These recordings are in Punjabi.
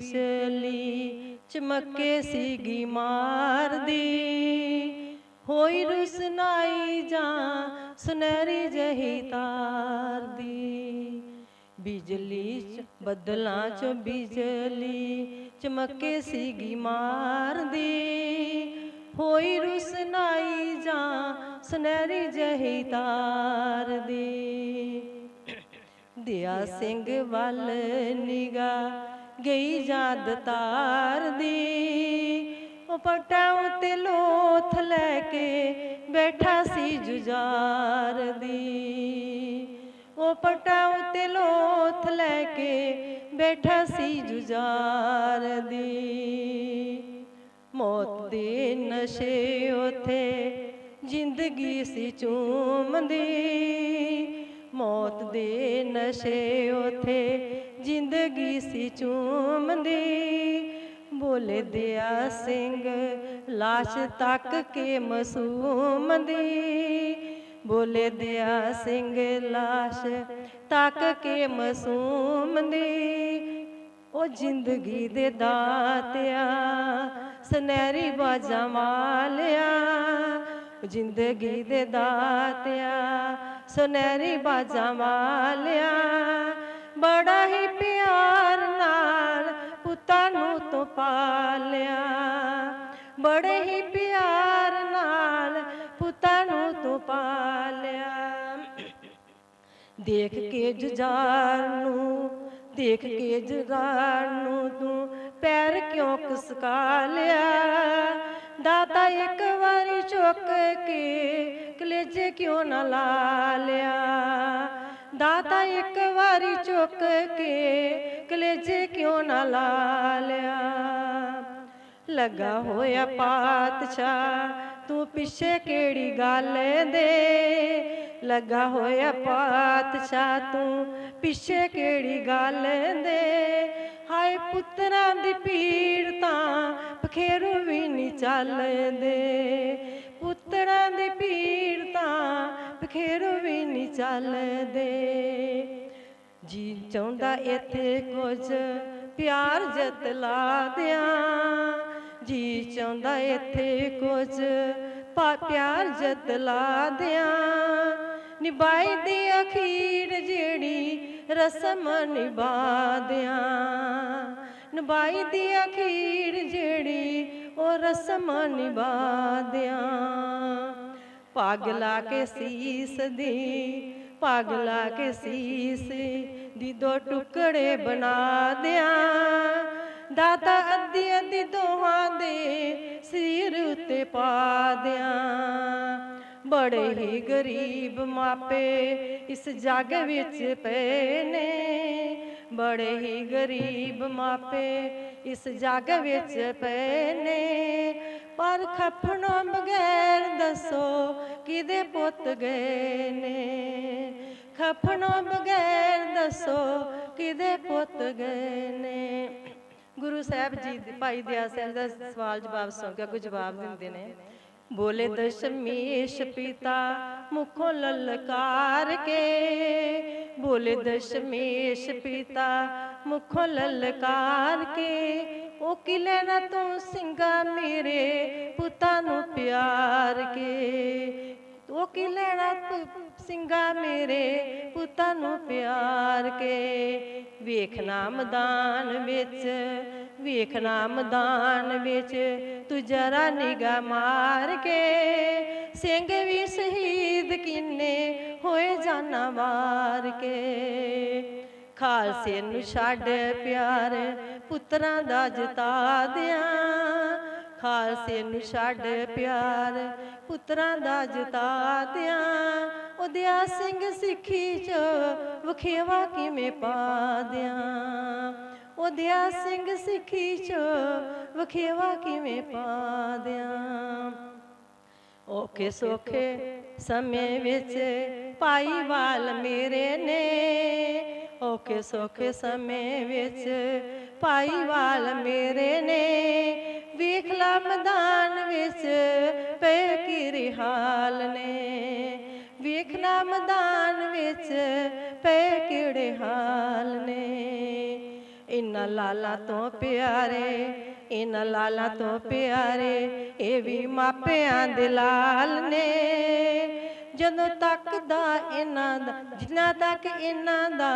ਬਿਜਲੀ ਚਮਕੇ ਸੀਗੀ ਮਾਰਦੀ। ਹੋਈ ਰੁਸਨਾਈ ਜਾਂ ਸੁਨਹਿਰੀ ਜਹੀ ਤਾਰ ਦੀ ਬਿਜਲੀ ਚ ਬੱਦਲਾਂ ਚ ਬਿਜਲੀ ਚਮਕੇ ਸੀਗੀ ਮਾਰਦੀ। ਹੋਈ ਰੁਸਨਾਈ ਜਾਂ ਸੁਨਹਿਰੀ ਜਹੀ ਤਾਰ ਦੀ ਦਿਆ ਸਿੰਘ ਵੱਲ ਨਿਗਾ। ਗਈ ਯਾਦ ਤਾਰ ਦੀ। ਉਹ ਪਟਾਂ ਉਤੇ ਲੋਥ ਲੈ ਕੇ ਬੈਠਾ ਸੀ ਜੁਝਾਰ ਦੀ। ਉਹ ਪਟਾਂ ਉਤੇ ਲੋਥ ਲੈ ਕੇ ਬੈਠਾ ਸੀ ਜੁਜਾਰ ਦੀ। ਮੌਤ ਦੇ ਨਸ਼ੇ ਉਥੇ ਜ਼ਿੰਦਗੀ ਸੀ ਚੂਮਦੀ। ਮੌਤ ਦੇ ਨਸ਼ੇ ਉਥੇ ਜ਼ਿੰਦਗੀ ਸੀ ਚੂਮਦੀ। ਬੋਲੇ ਦਿਆ ਸਿੰਘ, ਲਾਸ਼ ਤੱਕ ਕੇ ਮਸੂਮ ਦੀ ਬੋਲੇ ਦਿਆ ਸਿੰਘ, ਲਾਸ਼ ਤੱਕ ਕੇ ਮਸੂਮ ਦੀ ਉਹ ਜ਼ਿੰਦਗੀ ਦੇ ਦਾਤਿਆ, ਸੁਨਹਿਰੀ ਬਾਜਾਂ ਮਾਲਿਆ ਜ਼ਿੰਦਗੀ ਦੇ ਦਾਤਿਆ, ਸੁਨਹਿਰੀ ਬਾਜਾਂ ਮਾਲਿਆ ਬੜਾ ਹੀ ਪਿਆਰ ਨਾਲ ਪੁੱਤਾਂ ਨੂੰ ਤੂੰ ਪਾਲਿਆ। ਬੜੇ ਹੀ ਪਿਆਰ ਨਾਲ ਪੁੱਤਾਂ ਨੂੰ ਤੂੰ ਪਾਲਿਆ। ਦੇਖ ਕੇ ਜੁਜ਼ਾਰ ਨੂੰ, ਦੇਖ ਕੇ ਜੁਝਾਰ ਨੂੰ ਤੂੰ ਪੈਰ ਕਿਉਂ ਕਸਕਾ ਲਿਆ ਦਾਤਾ ਇੱਕ ਵਾਰੀ ਚੁੱਕ ਕੇ ਕਲੇਜੇ ਕਿਉਂ ਨਾ ਲਾ ਲਿਆ? ਦਾਤਾ ਇੱਕ ਵਾਰੀ ਚੁੱਕ ਕੇ ਕਲੇਜੇ ਕਿਉਂ ਨਾ ਲਾ ਲਿਆ? ਲੱਗਾ ਹੋਇਆ ਪਾਤਸ਼ਾਹ, ਤੂੰ ਪਿੱਛੇ ਕਿਹੜੀ ਗੱਲ ਦੇ? ਲੱਗਾ ਹੋਇਆ ਪਾਤਸ਼ਾਹ, ਤੂੰ ਪਿੱਛੇ ਕਿਹੜੀ ਗੱਲ ਦੇ? ਹਾਏ ਪੁੱਤਰਾਂ ਦੀ ਪੀੜ ਤਾਂ ਪਖੇਰੂ ਵੀ ਨਹੀਂ ਚੱਲਦੇ। ਪੁੱਤਰਾਂ ਦੀ ਪੀੜ ਤਾਂ ਪਖੇਰੂ ਚੱਲਦੇ। ਜੀ ਚਾਹੁੰਦਾ ਇੱਥੇ ਕੁਝ ਪਿਆਰ ਜਤਲਾ ਦਿਆਂ। ਜੀ ਚਾਹੁੰਦਾ ਇੱਥੇ ਕੁਝ ਪਾ ਪਿਆਰ ਜਤਲਾ ਦਿਆਂ। ਨਿਭਾਈ ਦੀ ਅਖੀਰ ਜਿਹੜੀ ਰਸਮ ਨਿਭਾ ਦਿਆਂ। ਨਿਭਾਈ ਦੀ ਅਖੀਰ ਜਿਹੜੀ ਉਹ ਰਸਮ ਨਿਭਾ ਦਿਆਂ। ਪੱਗ ਲਾ ਕੇ ਸੀਸ ਦੀ ਪੱਗ ਲਾ ਕੇ ਸੀਸ ਦੀ ਦੋ ਟੁਕੜੇ ਬਣਾ ਦਿਆਂ। ਦਾਤਾ ਅੱਧੀ ਅੱਧੀ ਦੋਹਾਂ ਦੇ ਸਿਰ ਉਤੇ ਪਾ ਦਿਆਂ। ਬੜੇ ਹੀ ਗਰੀਬ ਮਾਪੇ ਇਸ ਜੱਗ ਵਿੱਚ ਪਏ ਨੇ। ਬੜੇ ਹੀ ਗਰੀਬ ਮਾਪੇ ਇਸ ਜੱਗ ਵਿੱਚ ਪਏ ਨੇ। ਪਰ ਖਫਣੋਂ ਬਗੈਰ ਦੱਸੋ ਕਿਦੇ ਪੁੱਤ ਗਏ ਨੇ? ਖਫਣੋਂ ਬਗੈਰ ਦੱਸੋ ਕਿਦੇ ਪੁੱਤ ਗਏ ਨੇ? ਗੁਰੂ ਸਾਹਿਬ ਜੀ ਦੇ ਭਾਈ ਦਿਆ ਸਿੰਘ ਦਾ ਸਵਾਲ ਜਵਾਬ ਸੁਣ ਕੇ ਕੋਈ ਜਵਾਬ ਦਿੰਦੇ ਨੇ, ਬੋਲੇ ਦਸ਼ਮੇਸ਼ ਪਿਤਾ ਮੁਖੋਂ ਲਲਕਾਰ ਕੇ। ਬੋਲੇ ਦਸ਼ਮੇਸ਼ ਪਿਤਾ ਮੁਖੋਂ ਲਲਕਾਰ ਕੇ। ਉਹ ਕਿਲੇ ਨਾ ਤੂੰ ਸਿੰਘਾ ਮੇਰੇ ਪੁੱਤਾਂ ਨੂੰ ਪਿਆਰ ਕੇ। ਉਹ ਕੀ ਲੈਣਾ ਪ- ਸਿੰਘਾ ਮੇਰੇ ਪੁੱਤਾਂ ਨੂੰ ਪਿਆਰ ਕੇ। ਵੇਖਣਾ ਮੈਦਾਨ ਵਿੱਚ ਵੇਖਣਾ ਮੈਦਾਨ ਵਿੱਚ ਤੂੰ ਜਰਾ ਨਿਗਾ ਮਾਰ ਕੇ। ਸਿੰਘ ਵੀ ਸ਼ਹੀਦ ਕਿੰਨੇ ਹੋਏ ਜਾਨਾਂ ਵਾਰ ਕੇ। ਖਾਲਸੇ ਨੂੰ ਛੱਡ ਪਿਆਰ ਪੁੱਤਰਾਂ ਦਾ ਜਤਾ ਦਿਆਂ। ਖਾਲਸੇ ਨੂੰ ਛੱਡ ਪਿਆਰ ਪੁੱਤਰਾਂ ਦਾ ਜਤਾ ਦਿਆਂ। ਉਦਿਆ ਸਿੰਘ ਸਿੱਖੀ ਚ ਵਖੇਵਾ ਕਿਵੇਂ ਪਾ ਦਿਆਂ। ਉਦਿਆ ਸਿੰਘ ਸਿੱਖੀ ਚ ਵਖੇਵਾ ਕਿਵੇਂ ਪਾ ਦਿਆਂ। ਔਖੇ ਸੋਖੇ ਸਮੇਂ ਵਿੱਚ ਭਾਈਵਾਲ ਮੇਰੇ ਨੇ। ਔਖੇ ਸੋਖੇ ਸਮੇਂ ਵਿੱਚ ਭਾਈਵਾਲ ਮੇਰੇ ਨੇ ਵੇਖ ਲਾ ਮੈਦਾਨ ਵਿੱਚ ਪਏ ਕੀ ਰਿਹਾਲ ਨੇ। ਵੇਖਣਾ ਮੈਦਾਨ ਵਿੱਚ ਪਏ ਕਿਹੜੇ ਹਾਲ ਨੇ। ਇਨਾਂ ਲਾਲਾ ਤੋਂ ਪਿਆਰੇ ਇਨਾਂ ਲਾਲਾ ਤੋਂ ਪਿਆਰੇ ਇਹ ਵੀ ਮਾਪਿਆਂ ਦੇ ਲਾਲ ਨੇ। ਜਦੋਂ ਤੱਕ ਦਾ ਇਹਨਾਂ ਦਾ ਜਿੰਨਾ ਤੱਕ ਇਹਨਾਂ ਦਾ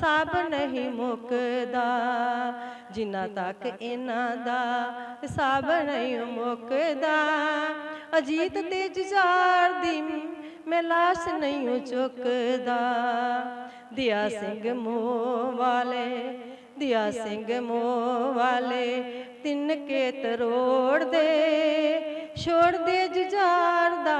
ਸਾਬ ਨਹੀਂ ਮੁੱਕਦਾ। ਜਿੰਨਾ ਤੱਕ ਇਹਨਾਂ ਦਾ ਹਿਸਾਬ ਨਹੀਂ ਮੁੱਕਦਾ। ਅਜੀਤ ਤੇ ਜੁਝਾਰ ਦੀ ਮੈਂ ਲਾਸ਼ ਨਹੀਂ ਚੁੱਕਦਾ। ਦਿਆ ਸਿੰਘ ਮੋਹ ਵਾਲੇ, ਦਿਆ ਸਿੰਘ ਮੋਹ ਵਾਲੇ ਤਿੰਨ ਕੇ ਤਰੋੜ ਦੇ ਛੋੜ ਦੇ ਜੁਝਾਰ ਦਾ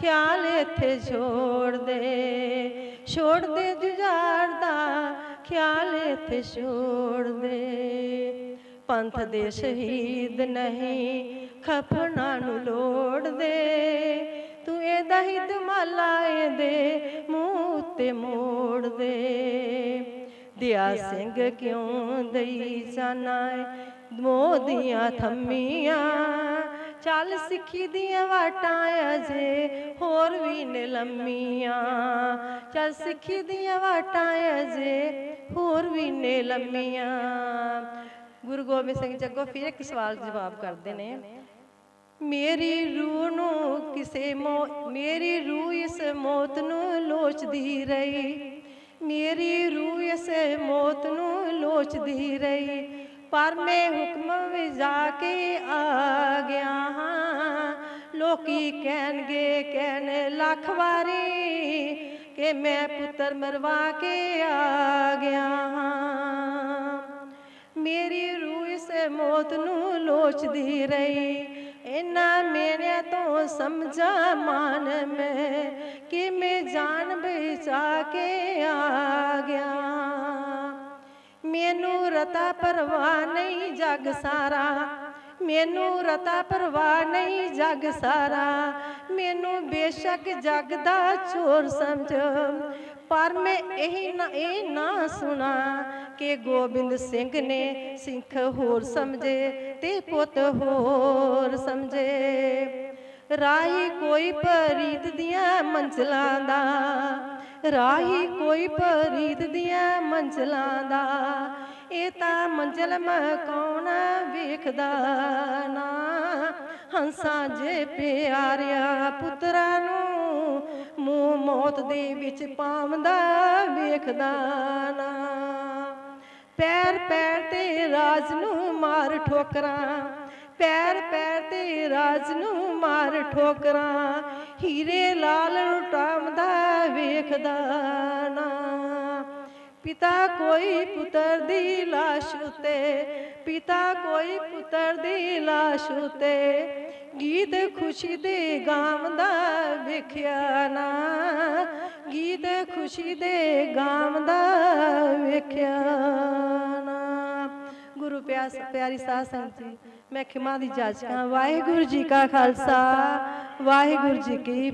ਖਿਆਲ ਇੱਥੇ ਛੋੜ ਦੇ। ਛੋੜ ਦੇ ਜੁਝਾਰ ਦਾ ਖਿਆਲ ਇੱਥੇ ਛੋੜ ਦੇ। ਪੰਥ ਦੇ ਸ਼ਹੀਦ ਨਹੀਂ ਖਫਣਾ ਨੂੰ ਲੋੜ ਦੇ। ਤੂੰ ਇਹਦਾ ਹੀ ਦਮਾਲਾ ਇਹਦੇ ਮੂੰਹ ਉੱਤੇ ਮੋੜ ਦੇ। ਦਿਆ ਸਿੰਘ ਕਿਉਂ ਦਈ ਜਾਣਾ ਮੋਦੀਆਂ ਥੰਮੀਆਂ ਚੱਲ ਸਿੱਖੀ ਦੀਆਂ ਵਾਟਾਂ ਅਜੇ ਹੋਰ ਵੀ ਨੇ ਲੰਮੀਆਂ। ਚੱਲ ਸਿੱਖੀ ਦੀਆਂ ਵਾਟਾਂ ਅਜੇ ਹੋਰ ਵੀ ਨੇ ਲੰਮੀਆਂ। ਗੁਰੂ ਗੋਬਿੰਦ ਸਿੰਘ ਜੱਗੋ ਫਿਰ ਇੱਕ ਸਵਾਲ ਜਵਾਬ ਕਰਦੇ ਨੇ, ਮੇਰੀ ਰੂਹ ਨੂੰ ਕਿਸੇ ਮੋ, ਮੇਰੀ ਰੂਹ ਇਸ ਮੌਤ ਨੂੰ ਲੋਚਦੀ ਰਹੀ। ਮੇਰੀ ਰੂਹ ਇਸ ਮੌਤ ਨੂੰ ਲੋਚਦੀ ਰਹੀ। ਪਰ ਮੈਂ ਹੁਕਮ ਵਿਜਾ ਕੇ ਆ ਗਿਆ ਹਾਂ। ਲੋਕੀ ਕਹਿਣਗੇ, ਕਹਿਣ ਲੱਖ ਵਾਰੀ ਕਿ ਮੈਂ ਪੁੱਤਰ ਮਰਵਾ ਕੇ ਆ ਗਿਆ ਹਾਂ। ਮੇਰੀ ਰੂਹ ਇਸ ਮੌਤ ਨੂੰ ਲੋਚਦੀ ਰਹੀ। ਇਨਾ ਮੇਰੇ ਤੋਂ ਸਮਝਾ ਮਾਨ ਮੈਂ ਕਿ ਮੈਂ ਜਾਨ ਬਚਾ ਕੇ ਆ ਗਿਆ ਮੈਨੂੰ ਰਤਾ ਪਰਵਾਹ ਨਹੀਂ ਜਗ ਸਾਰਾ। ਮੈਨੂੰ ਰਤਾ ਪਰਵਾਹ ਨਹੀਂ ਜਗ ਸਾਰਾ। ਮੈਨੂੰ ਬੇਸ਼ੱਕ ਜਗ ਦਾ ਚੋਰ ਸਮਝ। ਪਰ ਮੈਂ ਇਹ ਨਾ ਇਹ ਨਾ ਸੁਣਾ ਕਿ ਗੋਬਿੰਦ ਸਿੰਘ ਨੇ ਸਿੱਖ ਹੋਰ ਸਮਝੇ ਤੇ ਪੁੱਤ ਹੋਰ ਸਮਝੇ। ਰਾਹੀ ਕੋਈ ਪਰੀਤ ਦੀਆਂ ਮੰਜ਼ਲਾਂ ਦਾ ਰਾਹੀ ਕੋਈ ਪਰੀਤ ਦੀਆਂ ਮੰਜ਼ਲਾਂ ਦਾ, ਇਹ ਤਾਂ ਮੰਜ਼ਲ ਮਕਾਉਣ ਵੇਖਦਾ ਨਾ। ਹੰਸਾਂ ਜੇ ਪਿਆਰਿਆ ਪੁੱਤਰਾਂ ਨੂੰ, ਮੂੰਹ ਮੌਤ ਦੇ ਵਿੱਚ ਪਾਉਂਦਾ ਵੇਖਦਾ ਨਾ। ਪੈਰ ਪੈਰ ਤੇ ਰਾਜ ਨੂੰ ਮਾਰ ਠੋਕਰਾਂ ਪੈਰ ਪੈਰ ਤੇ ਰਾਜ ਨੂੰ ਮਾਰ ਠੋਕਰਾਂ, ਹੀਰੇ ਲਾਲ ਲੁਟਾਉਂਦਾ ਵੇਖਦਾ ਨਾ। ਪਿਤਾ ਕੋਈ ਪੁੱਤਰ ਦੀ ਲਾਸ਼ ਉਤੇ, ਪਿਤਾ ਕੋਈ ਪੁੱਤਰ ਦੀ ਲਾਸ਼ ਉਤੇ, ਗੀਤ ਖੁਸ਼ੀ ਦੇ ਗਾਉਂਦਾ ਵੇਖਿਆ ਨਾ। ਗੀਤ ਖੁਸ਼ੀ ਦੇ ਗਾਉਂਦਾ ਵੇਖਿਆ ਨਾ। ਗੁਰੂ ਪਿਆਸ ਪਿਆਰੀ ਸਾਧ ਸੰਗਤ ਜੀ ਮੈਂ ਖਿਮਾ ਦੀ ਜਾਚਕਾਂ ਵਾਹਿਗੁਰੂ ਜੀ ਕਾ ਖਾਲਸਾ ਵਾਹਿਗੁਰੂ ਜੀ ਕੀ